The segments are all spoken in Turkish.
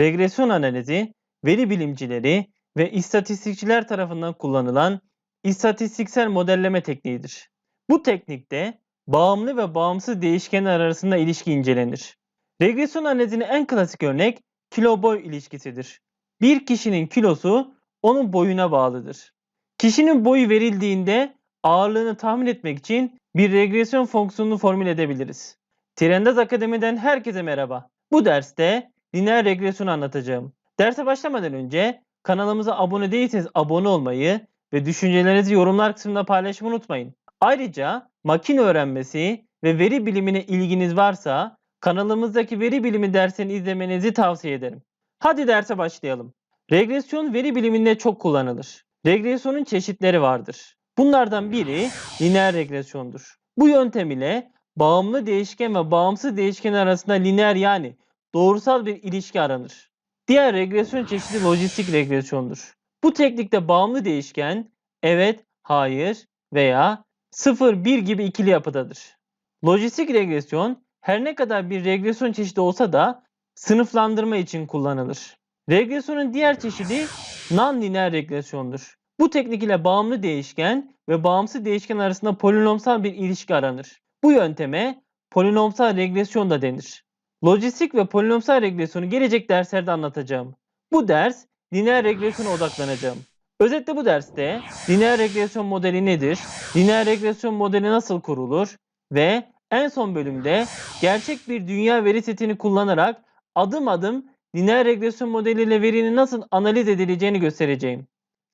regresyon analizi, veri bilimcileri ve istatistikçiler tarafından kullanılan istatistiksel modelleme tekniğidir. Bu teknikte bağımlı ve bağımsız değişkenler arasında ilişki incelenir. Regresyon analizinin en klasik örnek kilo boy ilişkisidir. Bir kişinin kilosu onun boyuna bağlıdır. Kişinin boyu verildiğinde ağırlığını tahmin etmek için bir regresyon fonksiyonunu formüle edebiliriz. Trendaz Akademi'den herkese merhaba. Bu derste lineer regresyonu anlatacağım. Derse başlamadan önce kanalımıza abone değilseniz abone olmayı ve düşüncelerinizi yorumlar kısmında paylaşmayı unutmayın. Ayrıca makine öğrenmesi ve veri bilimine ilginiz varsa kanalımızdaki veri bilimi dersini izlemenizi tavsiye ederim. Hadi derse başlayalım. Regresyon veri biliminde çok kullanılır. Regresyonun çeşitleri vardır. Bunlardan biri lineer regresyondur. Bu yöntem ile bağımlı değişken ve bağımsız değişken arasında lineer yani doğrusal bir ilişki aranır. Diğer regresyon çeşidi lojistik regresyondur. Bu teknikte bağımlı değişken evet, hayır veya 0, 1 gibi ikili yapıdadır. Lojistik regresyon her ne kadar bir regresyon çeşidi olsa da sınıflandırma için kullanılır. Regresyonun diğer çeşidi non-lineer regresyondur. Bu teknik ile bağımlı değişken ve bağımsız değişken arasında polinomsal bir ilişki aranır. Bu yönteme polinomsal regresyon da denir. Lojistik ve polinomsal regresyonu gelecek derslerde anlatacağım. Bu ders lineer regresyona odaklanacağım. Özetle bu derste lineer regresyon modeli nedir, lineer regresyon modeli nasıl kurulur ve en son bölümde gerçek bir dünya veri setini kullanarak adım adım lineer regresyon modeliyle verinin nasıl analiz edileceğini göstereceğim.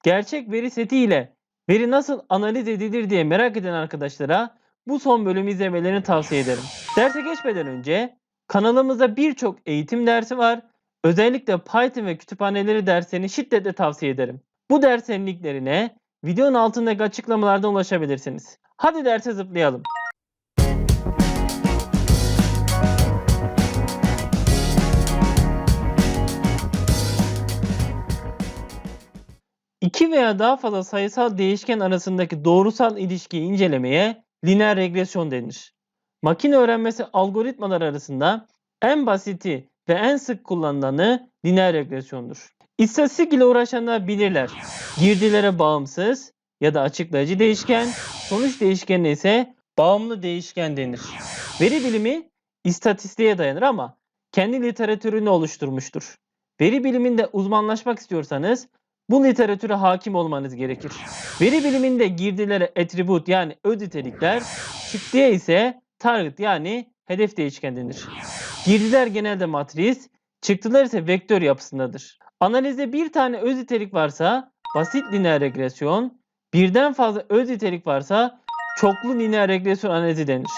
Gerçek veri seti ile veri nasıl analiz edilir diye merak eden arkadaşlara bu son bölümü izlemelerini tavsiye ederim. Derse geçmeden önce kanalımızda birçok eğitim dersi var. Özellikle Python ve kütüphaneleri derslerini şiddetle tavsiye ederim. Bu derslerin linklerine videonun altındaki açıklamalardan ulaşabilirsiniz. Hadi derse zıplayalım. İki veya daha fazla sayısal değişken arasındaki doğrusal ilişkiyi incelemeye lineer regresyon denir. Makine öğrenmesi algoritmalar arasında en basiti ve en sık kullanılanı lineer regresyondur. İstatistik ile uğraşanlar bilirler. Girdilere bağımsız ya da açıklayıcı değişken, sonuç değişkenine ise bağımlı değişken denir. Veri bilimi istatistiğe dayanır ama kendi literatürünü oluşturmuştur. Veri biliminde uzmanlaşmak istiyorsanız bu literatüre hakim olmanız gerekir. Veri biliminde girdilere attribute yani öz nitelikler, çıktıya ise target yani hedef değişken denir. Girdiler genelde matris, çıktılar ise vektör yapısındadır. Analizde bir tane öz nitelik varsa basit lineer regresyon, birden fazla öz nitelik varsa çoklu lineer regresyon analizi denir.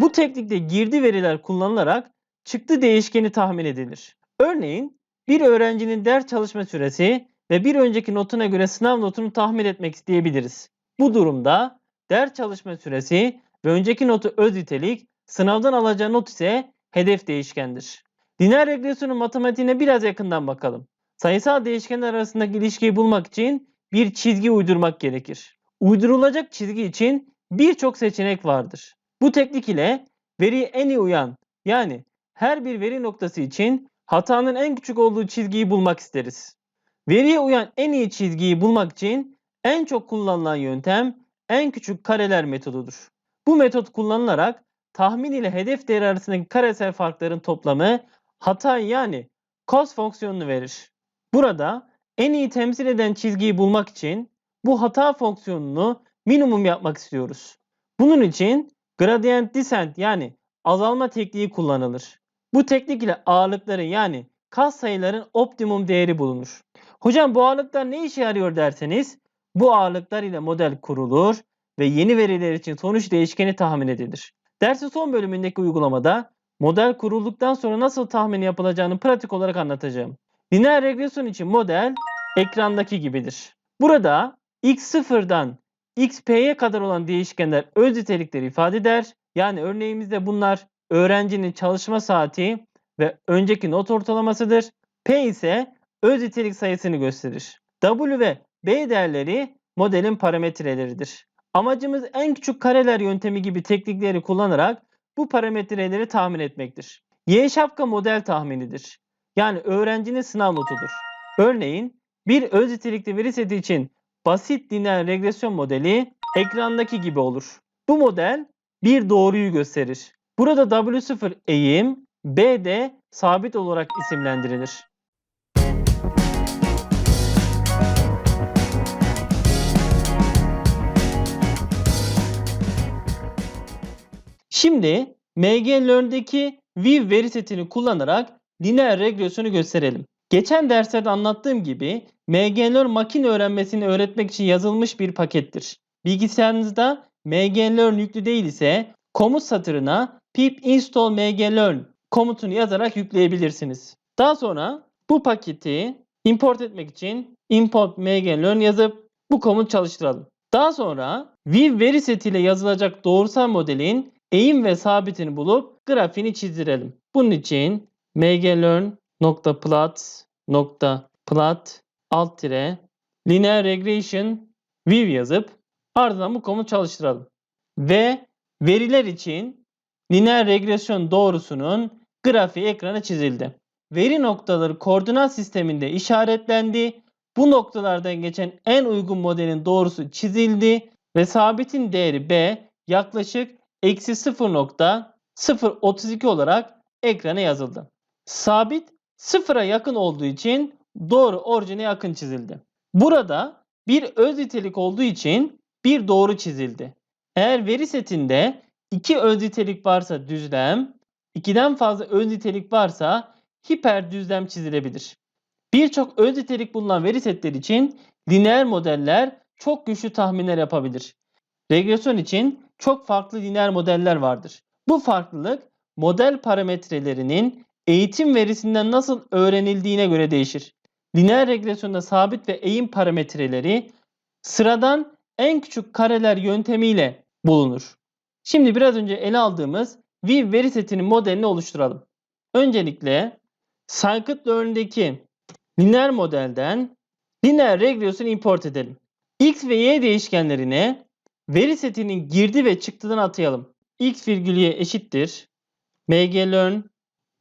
Bu teknikte girdi veriler kullanılarak çıktı değişkeni tahmin edilir. Örneğin bir öğrencinin ders çalışma süresi ve bir önceki notuna göre sınav notunu tahmin etmek isteyebiliriz. Bu durumda ders çalışma süresi ve önceki notu öz nitelik, sınavdan alacağı not ise hedef değişkendir. Lineer regresyonun matematiğine biraz yakından bakalım. Sayısal değişkenler arasındaki ilişkiyi bulmak için bir çizgi uydurmak gerekir. Uydurulacak çizgi için birçok seçenek vardır. Bu teknik ile veriye en iyi uyan yani her bir veri noktası için hatanın en küçük olduğu çizgiyi bulmak isteriz. Veriye uyan en iyi çizgiyi bulmak için en çok kullanılan yöntem en küçük kareler metodudur. Bu metot kullanılarak tahmin ile hedef değeri arasındaki karesel farkların toplamı hata yani cos fonksiyonunu verir. Burada en iyi temsil eden çizgiyi bulmak için bu hata fonksiyonunu minimum yapmak istiyoruz. Bunun için gradient descent yani azalma tekniği kullanılır. Bu teknik ile ağırlıkların yani kas sayıların optimum değeri bulunur. Hocam bu ağırlıklar ne işe yarıyor derseniz bu ağırlıklar ile model kurulur ve yeni veriler için sonuç değişkeni tahmin edilir. Dersin son bölümündeki uygulamada model kurulduktan sonra nasıl tahmin yapılacağını pratik olarak anlatacağım. Lineer regresyon için model ekrandaki gibidir. Burada x0'dan xp'ye kadar olan değişkenler öz nitelikleri ifade eder. Yani örneğimizde bunlar öğrencinin çalışma saati ve önceki not ortalamasıdır. P ise öz nitelik sayısını gösterir. W ve B değerleri modelin parametreleridir. Amacımız en küçük kareler yöntemi gibi teknikleri kullanarak bu parametreleri tahmin etmektir. Y şapka model tahminidir. yani öğrencinin sınav notudur. Örneğin bir öz nitelikli veri seti için basit lineer regresyon modeli ekrandaki gibi olur. Bu model bir doğruyu gösterir. Burada W0 eğim, B de sabit olarak isimlendirilir. Şimdi MGLearn'deki Viv veri setini kullanarak lineer regresyonu gösterelim. Geçen derslerde anlattığım gibi MGLearn makine öğrenmesini öğretmek için yazılmış bir pakettir. Bilgisayarınızda MGLearn yüklü değil ise komut satırına pip install mglearn komutunu yazarak yükleyebilirsiniz. Daha sonra bu paketi import etmek için import mglearn yazıp bu komut çalıştıralım. Daha sonra Viv veri setiyle yazılacak doğrusal modelin eğim ve sabitini bulup grafiğini çizdirelim. Bunun için mglearn.plot.plot alt tire linear regression view yazıp ardından bu komut çalıştıralım. Ve veriler için lineer regresyon doğrusunun grafiği ekrana çizildi. Veri noktaları koordinat sisteminde işaretlendi. Bu noktalardan geçen en uygun modelin doğrusu çizildi ve sabitin değeri B yaklaşık eksi 0.032 olarak ekrana yazıldı. Sabit sıfıra yakın olduğu için doğru orijine yakın çizildi. Burada bir öz nitelik olduğu için bir doğru çizildi. Eğer veri setinde iki öz nitelik varsa düzlem, ikiden fazla öz nitelik varsa hiper düzlem çizilebilir. Birçok öz nitelik bulunan veri setleri için lineer modeller çok güçlü tahminler yapabilir. Regresyon için çok farklı lineer modeller vardır. Bu farklılık model parametrelerinin eğitim verisinden nasıl öğrenildiğine göre değişir. Lineer regresyonda sabit ve eğim parametreleri sıradan en küçük kareler yöntemiyle bulunur. Şimdi biraz önce ele aldığımız Viv veri setinin modelini oluşturalım. Öncelikle scikit-learn'deki lineer modelden lineer regresyonu import edelim. X ve Y değişkenlerine veri setinin girdi ve çıktıdan atayalım. X virgül Y eşittir. mglearn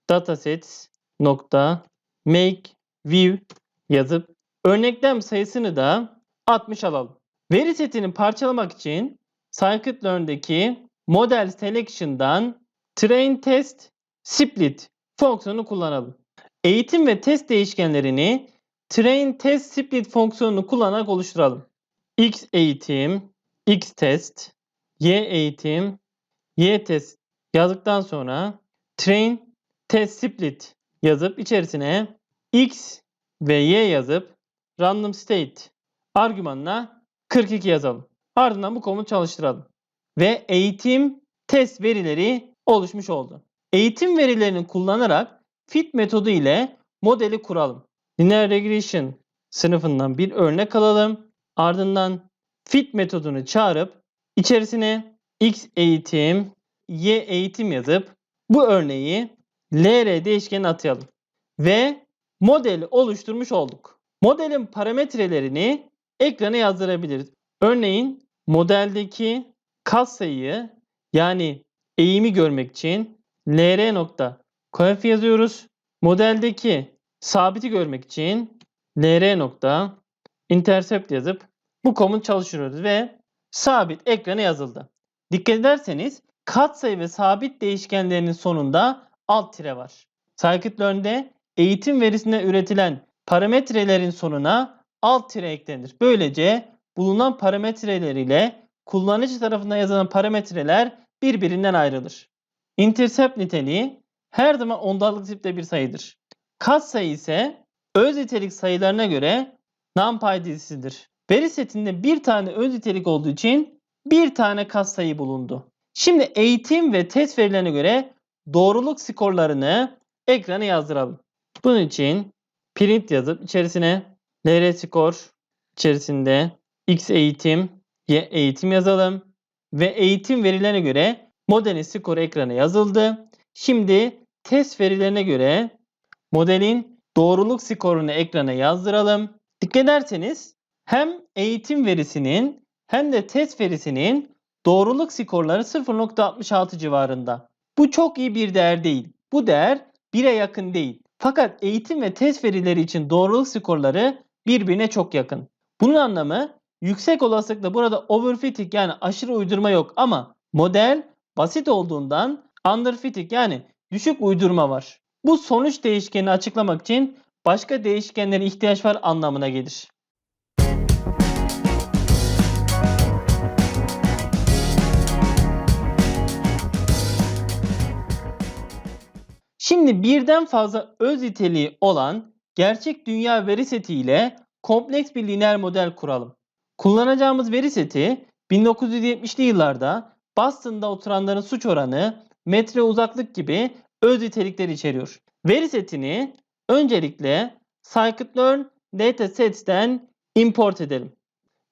datasets nokta make view yazıp örneklem sayısını da 60 alalım. Veri setini parçalamak için scikit-learn'deki model selection'dan train test split fonksiyonu kullanalım. Eğitim ve test değişkenlerini train test split fonksiyonunu kullanarak oluşturalım. x eğitim, x test, y eğitim, y test yazdıktan sonra train test split yazıp içerisine x ve y yazıp random state argümanına 42 yazalım. Ardından bu komut çalıştıralım. Ve eğitim test verileri oluşmuş oldu. Eğitim verilerini kullanarak fit metodu ile modeli kuralım. Linear regression sınıfından bir örnek alalım. Ardından fit metodunu çağırıp içerisine x eğitim, y eğitim yazıp bu örneği lr değişkenine atayalım. Ve modeli oluşturmuş olduk. Modelin parametrelerini ekrana yazdırabiliriz. Örneğin modeldeki katsayıyı yani eğimi görmek için lr nokta coef yazıyoruz. Modeldeki sabiti görmek için lr nokta intercept yazıp bu komut çalıştırıyoruz ve sabit ekrana yazıldı. Dikkat ederseniz katsayı ve sabit değişkenlerinin sonunda alt tire var. Scikit-learn'de eğitim verisinde üretilen parametrelerin sonuna alt tire eklenir. Böylece bulunan parametreler ile kullanıcı tarafından yazılan parametreler birbirinden ayrılır. Intercept niteliği her zaman ondalık tipte bir sayıdır. Katsayı ise öz nitelik sayılarına göre NumPy dizisidir. Veri setinde bir tane öz nitelik olduğu için bir tane katsayı bulundu. Şimdi eğitim ve test verilerine göre doğruluk skorlarını ekrana yazdıralım. Bunun için print yazıp içerisine lr skor içerisinde x eğitim, y eğitim yazalım. Ve eğitim verilerine göre modelin skoru ekrana yazıldı. Şimdi test verilerine göre modelin doğruluk skorunu ekrana yazdıralım. Dikkat ederseniz hem eğitim verisinin hem de test verisinin doğruluk skorları 0.66 civarında. Bu çok iyi bir değer değil. Bu değer 1'e yakın değil. Fakat eğitim ve test verileri için doğruluk skorları birbirine çok yakın. Bunun anlamı yüksek olasılıkla burada overfitting yani aşırı uydurma yok ama model basit olduğundan underfitting yani düşük uydurma var. Bu sonuç değişkenini açıklamak için başka değişkenlere ihtiyaç var anlamına gelir. Şimdi birden fazla öz niteliği olan gerçek dünya veri seti ile kompleks bir lineer model kuralım. Kullanacağımız veri seti 1970'li yıllarda Boston'da oturanların suç oranı, metre uzaklık gibi öz nitelikler içeriyor. Veri setini öncelikle scikit-learn datasets'ten import edelim.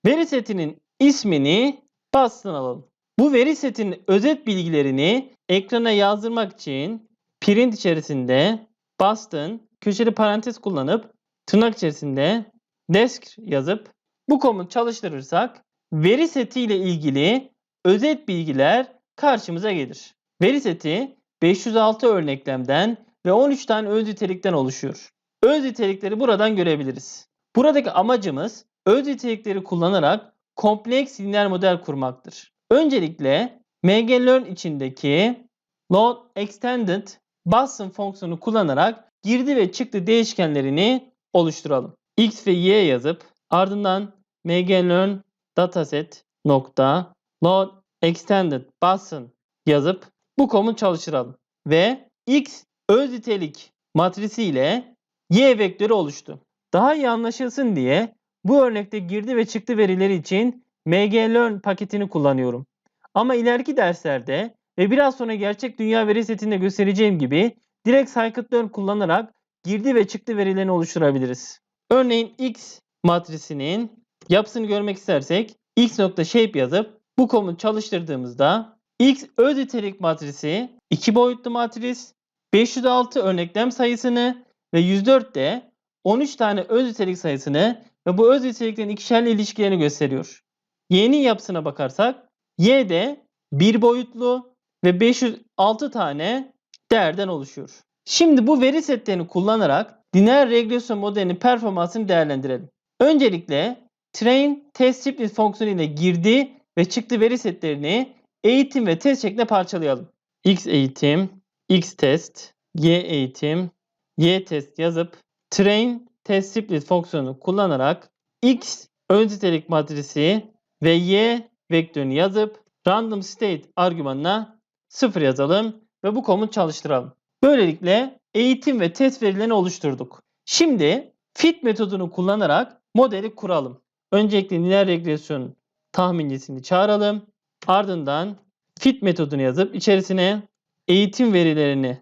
Veri setinin ismini Boston alalım. Bu veri setinin özet bilgilerini ekrana yazdırmak için print içerisinde Boston köşeli parantez kullanıp tırnak içerisinde desk yazıp bu komut çalıştırırsak veri seti ile ilgili özet bilgiler karşımıza gelir. Veri seti 506 örneklemden ve 13 tane öz nitelikten oluşuyor. Öz nitelikleri buradan görebiliriz. Buradaki amacımız öz nitelikleri kullanarak kompleks lineer model kurmaktır. Öncelikle mglearn içindeki load extended Boston fonksiyonu kullanarak girdi ve çıktı değişkenlerini oluşturalım. x ve y yazıp ardından mglearn dataset nokta load extended Boston yazıp bu komut çalıştıralım. Ve x öz nitelik matrisi ile y vektörü oluştu. Daha iyi anlaşılsın diye bu örnekte girdi ve çıktı verileri için mglearn paketini kullanıyorum. Ama ileriki derslerde ve biraz sonra gerçek dünya veri setinde göstereceğim gibi direkt scikit-learn kullanarak girdi ve çıktı verilerini oluşturabiliriz. Örneğin x matrisinin yapısını görmek istersek x.shape yazıp bu komutu çalıştırdığımızda x öz nitelik matrisi 2 boyutlu matris 506 örneklem sayısını ve 104 de 13 tane öz nitelik sayısını ve bu öz niteliklerin ikişerli ilişkilerini gösteriyor. Y'nin yapısına bakarsak y de 1 boyutlu ve 506 tane değerden oluşuyor. Şimdi bu veri setlerini kullanarak lineer regresyon modelinin performansını değerlendirelim. Öncelikle train test split fonksiyonu ile girdi ve çıktı veri setlerini eğitim ve test şeklinde parçalayalım. X eğitim, X test, Y eğitim, Y test yazıp train test split fonksiyonunu kullanarak X ön nitelik matrisi ve Y vektörünü yazıp random state argümanına 0 yazalım ve bu komut çalıştıralım. Böylelikle eğitim ve test verilerini oluşturduk. Şimdi fit metodunu kullanarak modeli kuralım. Öncelikle lineer regresyon tahmincisini çağıralım. Ardından fit metodunu yazıp içerisine eğitim verilerini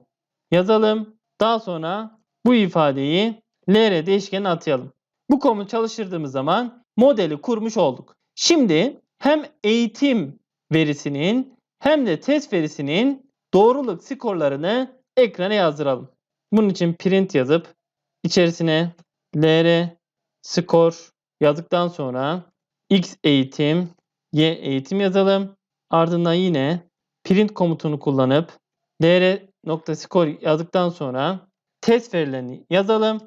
yazalım. Daha sonra bu ifadeyi lr değişkenine atayalım. Bu komut çalıştırdığımız zaman modeli kurmuş olduk. Şimdi hem eğitim verisinin hem de test verisinin doğruluk skorlarını ekrana yazdıralım. Bunun için print yazıp içerisine lr skor yazdıktan sonra x eğitim, y eğitim yazalım. Ardından yine print komutunu kullanıp lr nokta skor yazdıktan sonra test verilerini yazalım.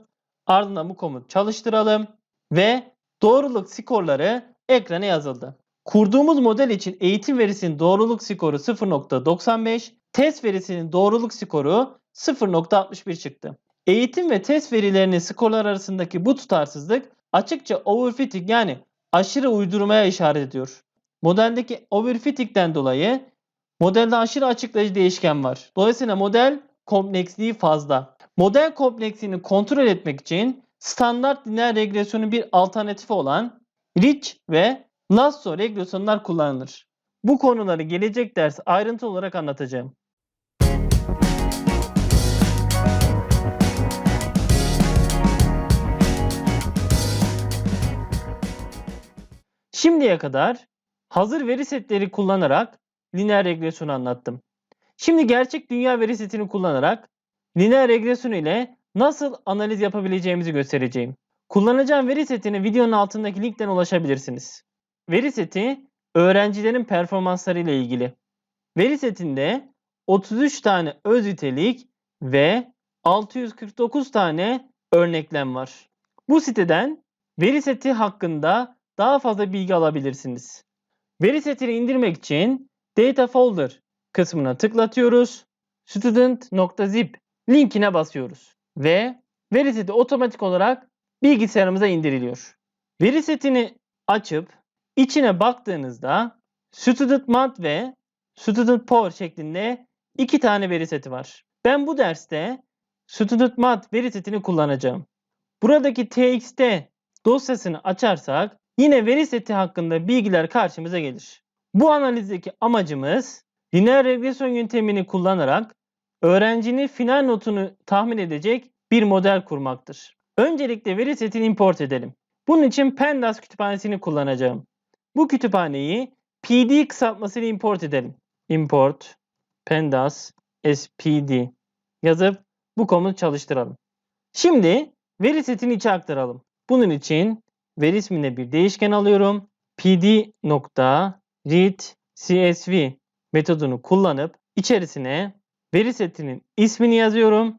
Ardından bu komut çalıştıralım ve doğruluk skorları ekrana yazıldı. Kurduğumuz model için eğitim verisinin doğruluk skoru 0.95, test verisinin doğruluk skoru 0.61 çıktı. Eğitim ve test verilerinin skorlar arasındaki bu tutarsızlık açıkça overfitting yani aşırı uydurmaya işaret ediyor. Modeldeki overfitting'den dolayı modelde aşırı açıklayıcı değişken var. Dolayısıyla model kompleksliği fazla. Model kompleksliğini kontrol etmek için standart lineer regresyonun bir alternatifi olan Rich ve Lasso regresyonlar kullanılır. Bu konuları gelecek ders ayrıntı olarak anlatacağım. Şimdiye kadar hazır veri setleri kullanarak lineer regresyonu anlattım. Şimdi gerçek dünya veri setini kullanarak lineer regresyon ile nasıl analiz yapabileceğimizi göstereceğim. Kullanacağım veri setine videonun altındaki linkten ulaşabilirsiniz. Veri seti öğrencilerin performansları ile ilgili. Veri setinde 33 tane öz nitelik ve 649 tane örneklem var. Bu siteden veri seti hakkında daha fazla bilgi alabilirsiniz. Veri setini indirmek için Data Folder kısmına tıklatıyoruz. Student.zip linkine basıyoruz. Ve veri seti otomatik olarak bilgisayarımıza indiriliyor. Veri setini açıp içine baktığınızda Student ve Student Power şeklinde iki tane veri seti var. Ben bu derste Student veri setini kullanacağım. Buradaki txt dosyasını açarsak yine veri seti hakkında bilgiler karşımıza gelir. Bu analizdeki amacımız lineer regresyon yöntemini kullanarak öğrencinin final notunu tahmin edecek bir model kurmaktır. Öncelikle veri setini import edelim. Bunun için Pandas kütüphanesini kullanacağım. Bu kütüphaneyi pd kısaltmasıyla import edelim. Import pandas spd yazıp bu komutu çalıştıralım. Şimdi veri setini içe aktaralım. Bunun için veri ismine bir değişken alıyorum. pd nokta read metodunu kullanıp içerisine veri setinin ismini yazıyorum.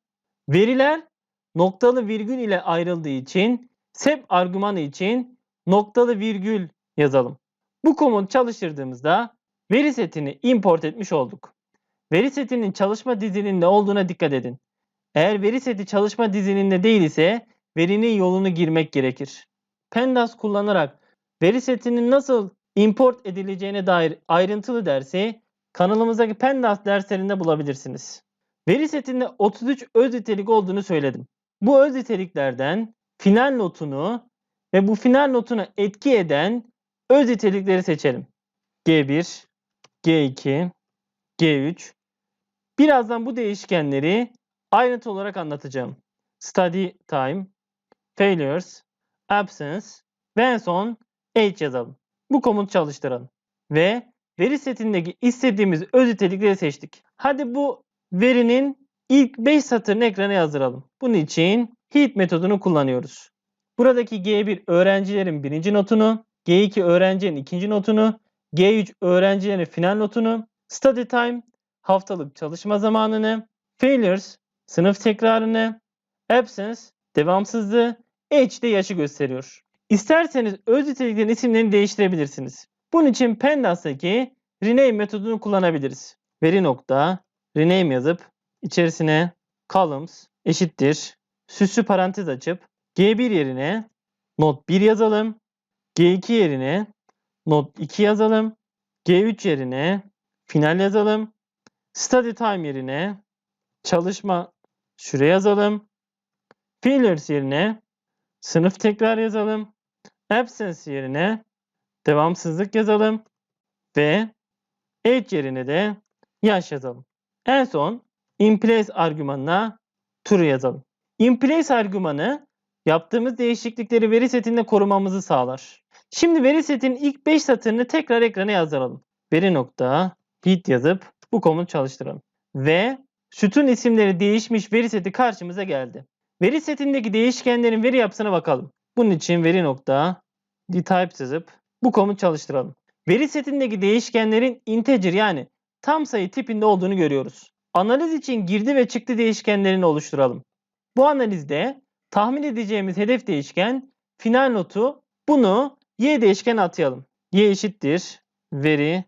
Veriler noktalı virgül ile ayrıldığı için sep argümanı için noktalı virgül yazalım. Bu komutu çalıştırdığımızda veri setini import etmiş olduk. Veri setinin çalışma dizilinde olduğuna dikkat edin. Eğer veri seti çalışma dizilinde değil ise verinin yolunu girmek gerekir. Pandas kullanarak veri setinin nasıl import edileceğine dair ayrıntılı dersi kanalımızdaki Pandas derslerinde bulabilirsiniz. Veri setinde 33 öz nitelik olduğunu söyledim. Bu öz niteliklerden final notunu ve bu final notuna etki eden öz nitelikleri seçelim. G1, G2, G3. Birazdan bu değişkenleri ayrıntı olarak anlatacağım. Study time, failures, absence ve en son age yazalım. Bu komutu çalıştıralım. Ve veri setindeki istediğimiz öz nitelikleri seçtik. Hadi bu verinin ilk 5 satırını ekrana yazdıralım. Bunun için heat metodunu kullanıyoruz. Buradaki G1 öğrencilerin birinci notunu, G2 öğrencinin ikinci notunu, G3 öğrencilerin final notunu, study time haftalık çalışma zamanını, failures sınıf tekrarını, absence devamsızlığı, age de yaşı gösteriyor. İsterseniz öz niteliklerin isimlerini değiştirebilirsiniz. Bunun için Pandas'taki rename metodunu kullanabiliriz. Veri nokta rename yazıp içerisine columns eşittir süslü parantez açıp G1 yerine not 1 yazalım. G2 yerine not 2 yazalım. G3 yerine final yazalım. Study time yerine çalışma süre yazalım. Failures yerine sınıf tekrar yazalım. Absence yerine devamsızlık yazalım. Ve age yerine de yaş yazalım. En son in place argümanına true yazalım. In place argümanı yaptığımız değişiklikleri veri setinde korumamızı sağlar. Şimdi veri setinin ilk 5 satırını tekrar ekrana yazdıralım. Veri nokta read yazıp bu komutu çalıştıralım. Ve sütun isimleri değişmiş veri seti karşımıza geldi. Veri setindeki değişkenlerin veri yapısına bakalım. Bunun için veri nokta dtypes yazıp bu komutu çalıştıralım. Veri setindeki değişkenlerin integer yani tam sayı tipinde olduğunu görüyoruz. Analiz için girdi ve çıktı değişkenlerini oluşturalım. Bu analizde tahmin edeceğimiz hedef değişken final notu bunu y değişken atayalım. y eşittir veri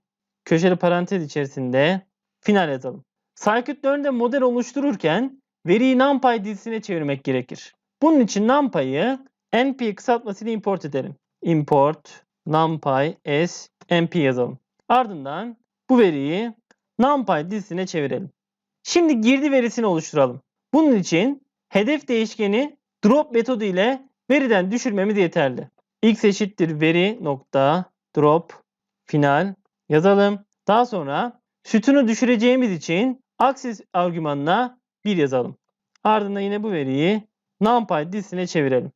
köşeli parantez içerisinde final yazalım. Scikit-learn'de model oluştururken veriyi NumPy dizisine çevirmek gerekir. Bunun için NumPy'ı np kısaltmasıyla import edelim. Import NumPy s np yazalım. Ardından bu veriyi NumPy dizisine çevirelim. Şimdi girdi verisini oluşturalım. Bunun için hedef değişkeni drop metodu ile veriden düşürmemiz yeterli. X eşittir veri nokta drop final yazalım. Daha sonra sütunu düşüreceğimiz için axis argümanına 1 yazalım. Ardından yine bu veriyi numpy dizisine çevirelim.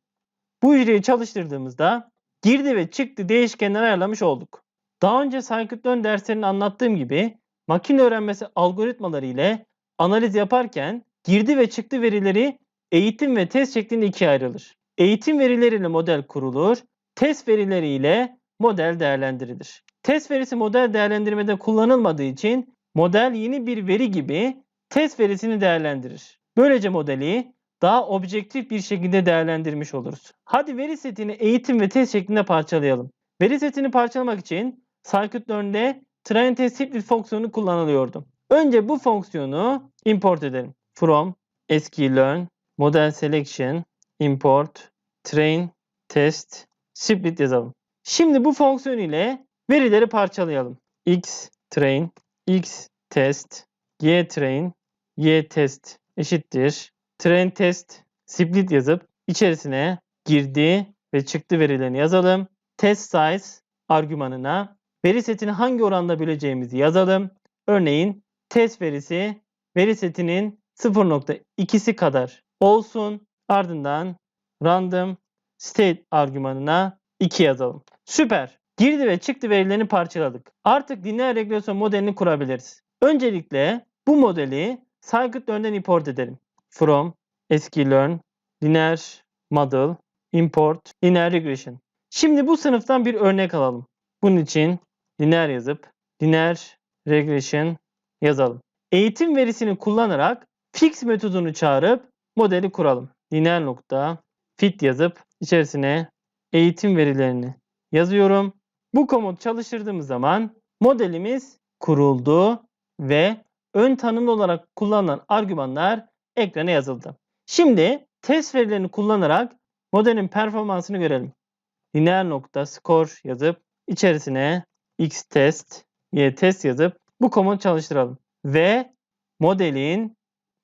Bu hücreyi çalıştırdığımızda girdi ve çıktı değişkenleri ayarlamış olduk. Daha önce scikit-learn derslerinde anlattığım gibi makine öğrenmesi algoritmaları ile analiz yaparken girdi ve çıktı verileri eğitim ve test şeklinde ikiye ayrılır. Eğitim verileriyle model kurulur, test verileriyle model değerlendirilir. Test verisi model değerlendirmede kullanılmadığı için model yeni bir veri gibi test verisini değerlendirir. Böylece modeli daha objektif bir şekilde değerlendirmiş oluruz. Hadi veri setini eğitim ve test şeklinde parçalayalım. Veri setini parçalamak için scikit-learn'de train test split fonksiyonu kullanılıyordu. Önce bu fonksiyonu import edelim. From sklearn model selection import train test split yazalım. Şimdi bu fonksiyon ile verileri parçalayalım. x train, x test, y train, y test eşittir. Train test split yazıp içerisine girdi ve çıktı verilerini yazalım. Test size argümanına veri setini hangi oranda böleceğimizi yazalım. Örneğin test verisi veri setinin 0.2'si kadar olsun. Ardından random state argümanına 2 yazalım. Süper. Girdi ve çıktı verilerini parçaladık. Artık lineer regresyon modelini kurabiliriz. Öncelikle bu modeli scikit-learn'den import edelim. From sklearn linear model import linear regression. Şimdi bu sınıftan bir örnek alalım. Bunun için lineer yazıp linear regression yazalım. Eğitim verisini kullanarak fix metodunu çağırıp modeli kuralım. Lineer nokta fit yazıp içerisine eğitim verilerini yazıyorum. Bu komut çalıştırdığımız zaman modelimiz kuruldu ve ön tanımlı olarak kullanılan argümanlar ekrana yazıldı. Şimdi test verilerini kullanarak modelin performansını görelim. Lineer nokta score yazıp içerisine x test, y test yazıp bu komut çalıştıralım. Ve modelin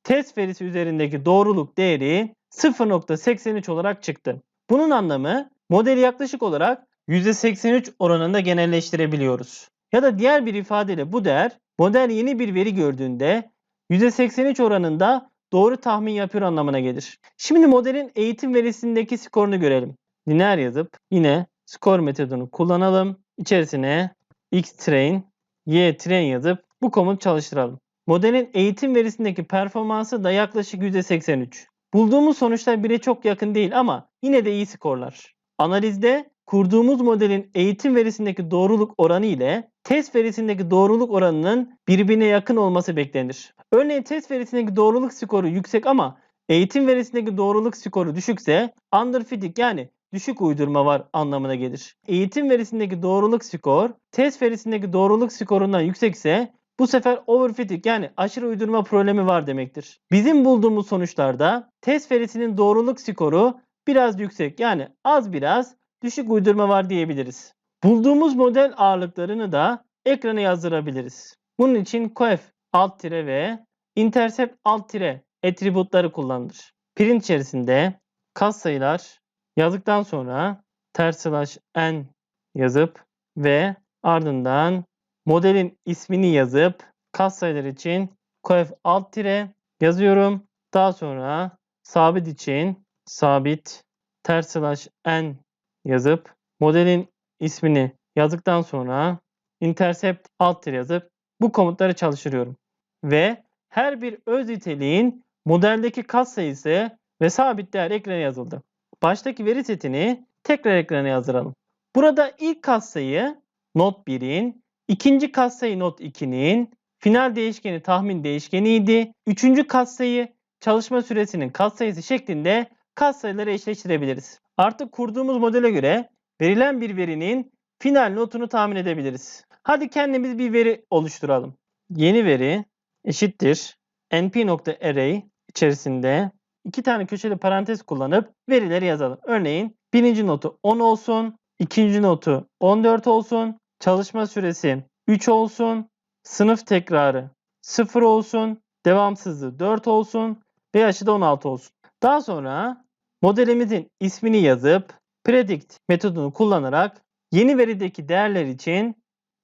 test verisi üzerindeki doğruluk değeri 0.83 olarak çıktı. Bunun anlamı modeli yaklaşık olarak %83 oranında genelleştirebiliyoruz. Ya da diğer bir ifadeyle bu değer model yeni bir veri gördüğünde %83 oranında doğru tahmin yapıyor anlamına gelir. Şimdi modelin eğitim verisindeki skorunu görelim. Lineer yazıp yine skor metodunu kullanalım. İçerisine xtrain, ytrain yazıp bu komut çalıştıralım. Modelin eğitim verisindeki performansı da yaklaşık %83. Bulduğumuz sonuçlar 1'e çok yakın değil ama yine de iyi skorlar. Analizde kurduğumuz modelin eğitim verisindeki doğruluk oranı ile test verisindeki doğruluk oranının birbirine yakın olması beklenir. Örneğin test verisindeki doğruluk skoru yüksek ama eğitim verisindeki doğruluk skoru düşükse underfitting yani düşük uydurma var anlamına gelir. Eğitim verisindeki doğruluk skor test verisindeki doğruluk skorundan yüksekse bu sefer overfitting yani aşırı uydurma problemi var demektir. Bizim bulduğumuz sonuçlarda test verisinin doğruluk skoru biraz yüksek yani az biraz düşük uydurma var diyebiliriz. Bulduğumuz model ağırlıklarını da ekrana yazdırabiliriz. Bunun için coef alt tire ve intercept alt tire attributları kullanılır. Print içerisinde katsayılar yazdıktan sonra ters slash n yazıp ve ardından modelin ismini yazıp katsayılar için coef alt tire yazıyorum. Daha sonra sabit için sabit ters slash n yazıp modelin ismini yazdıktan sonra intercept alt tire yazıp bu komutları çalıştırıyorum. Ve her bir öz niteliğin modeldeki katsayısı ve sabit değer ekrana yazıldı. Baştaki veri setini tekrar ekrana yazdıralım. Burada ilk katsayı not 1'in, ikinci katsayı not 2'nin, final değişkeni tahmin değişkeniydi. Üçüncü katsayı çalışma süresinin katsayısı şeklinde katsayıları eşleştirebiliriz. Artık kurduğumuz modele göre verilen bir verinin final notunu tahmin edebiliriz. Hadi kendimiz bir veri oluşturalım. Yeni veri eşittir np.array içerisinde iki tane köşeli parantez kullanıp verileri yazalım. Örneğin birinci notu 10 olsun, ikinci notu 14 olsun, çalışma süresi 3 olsun, sınıf tekrarı 0 olsun, devamsızlığı 4 olsun ve yaşı da 16 olsun. Daha sonra modelimizin ismini yazıp predict metodunu kullanarak yeni verideki değerler için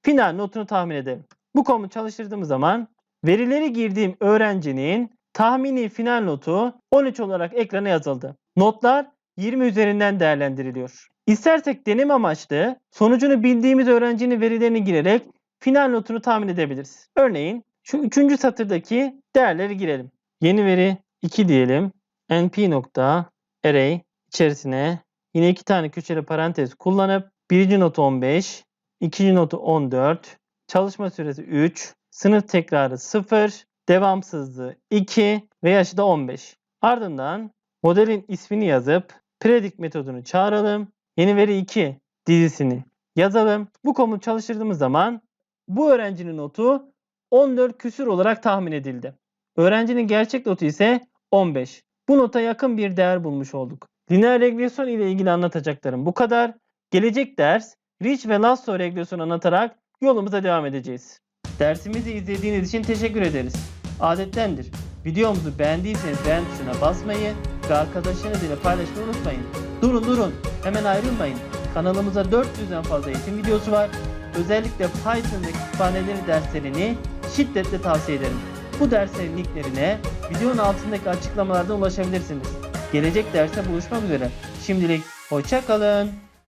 final notunu tahmin edelim. Bu komut çalıştırdığımız zaman verileri girdiğim öğrencinin tahmini final notu 13 olarak ekrana yazıldı. Notlar 20 üzerinden değerlendiriliyor. İstersek deneme amaçlı sonucunu bildiğimiz öğrencinin verilerini girerek final notunu tahmin edebiliriz. Örneğin şu üçüncü satırdaki değerleri girelim. Yeni veri 2 diyelim. np.array içerisine yine iki tane köşeli parantez kullanıp birinci notu 15, ikinci notu 14, çalışma süresi 3, sınıf tekrarı 0 devamsızlığı 2 ve yaşı da 15. Ardından modelin ismini yazıp predict metodunu çağıralım. Yeni veri 2 dizisini yazalım. Bu komut çalıştırdığımız zaman bu öğrencinin notu 14 küsür olarak tahmin edildi. Öğrencinin gerçek notu ise 15. Bu nota yakın bir değer bulmuş olduk. Lineer regresyon ile ilgili anlatacaklarım bu kadar. Gelecek ders Rich ve Lasso regresyonu anlatarak yolumuza devam edeceğiz. Dersimizi izlediğiniz için teşekkür ederiz. Adettendir. Videomuzu beğendiyseniz beğen tuşuna basmayı ve arkadaşlarınız ile paylaşmayı unutmayın. Durun durun hemen ayrılmayın. Kanalımıza 400'den fazla eğitim videosu var. Özellikle Python ve kütüphaneleri derslerini şiddetle tavsiye ederim. Bu derslerin linklerine videonun altındaki açıklamalardan ulaşabilirsiniz. Gelecek derste buluşmak üzere. Şimdilik hoşça kalın.